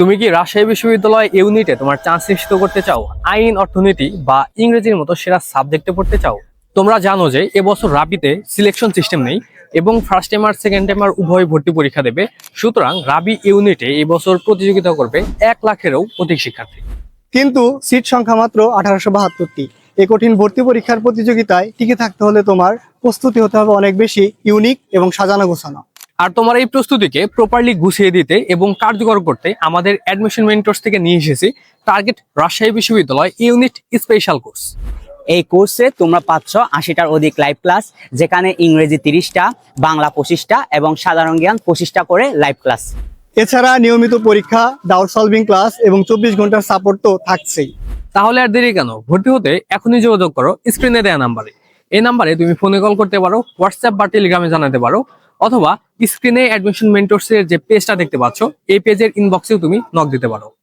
তুমি কি রাজশাহী বিশ্ববিদ্যালয় ইউনিটে তোমার চান্স নিশ্চিত করতে চাও? আইন, অর্থনীতি বা ইংরেজির মতো সেরা সাবজেক্টে পড়তে চাও? তোমরা জানো যে এবছর রাবিতে সিলেকশন সিস্টেম নেই এবং ফার্স্ট টাইম আর সেকেন্ড টাইম আর উভয় ভর্তি পরীক্ষা দেবে। সুতরাং রাবি ইউনিটে এবছর প্রতিযোগিতা করবে এক লাখেরও অধিক শিক্ষার্থী। কিন্তু সিট সংখ্যা মাত্র আঠারোশো বাহাত্তরটি। এ কঠিন ভর্তি পরীক্ষার প্রতিযোগিতায় টিকে থাকতে হলে তোমার প্রস্তুতি হতে হবে অনেক বেশি ইউনিক এবং সাজানো গোছানো। আর তোমার এই প্রস্তুতিকে প্রপারলি গুছিয়ে দিতে এবং কার্যকর করতে আমাদের অ্যাডমিশন মেন্টর্স থেকে নিয়ে এসেছি টার্গেট রাজশাহী বিশ্ববিদ্যালয় ইউনিট স্পেশাল কোর্স এই কোর্সে তোমরা পাচ্ছ আশিটার অধিক লাইভ ক্লাস যেখানে ইংরেজি তিরিশটা বাংলা পঁচিশটা এবং সাধারণ জ্ঞান পঁচিশটা করে লাইভ ক্লাস এছাড়া নিয়মিত পরীক্ষা ডাউট সলভিং ক্লাস এবং চব্বিশ ঘণ্টার সাপোর্ট তো থাকছেই। তাহলে আর দেরি কেন? ভর্তি হতে এখনই যোগাযোগ করো স্ক্রিনে দেওয়া নাম্বারে এই নাম্বারে তুমি ফোনে কল করতে পারো হোয়াটসঅ্যাপ বা টেলিগ্রামে জানাতে পারো। অথবা স্ক্রিনে অ্যাডমিশন মেন্টোর্সের যে পেজটা দেখতে পাচ্ছ, এই পেজের ইনবক্সেও তুমি নক দিতে পারো।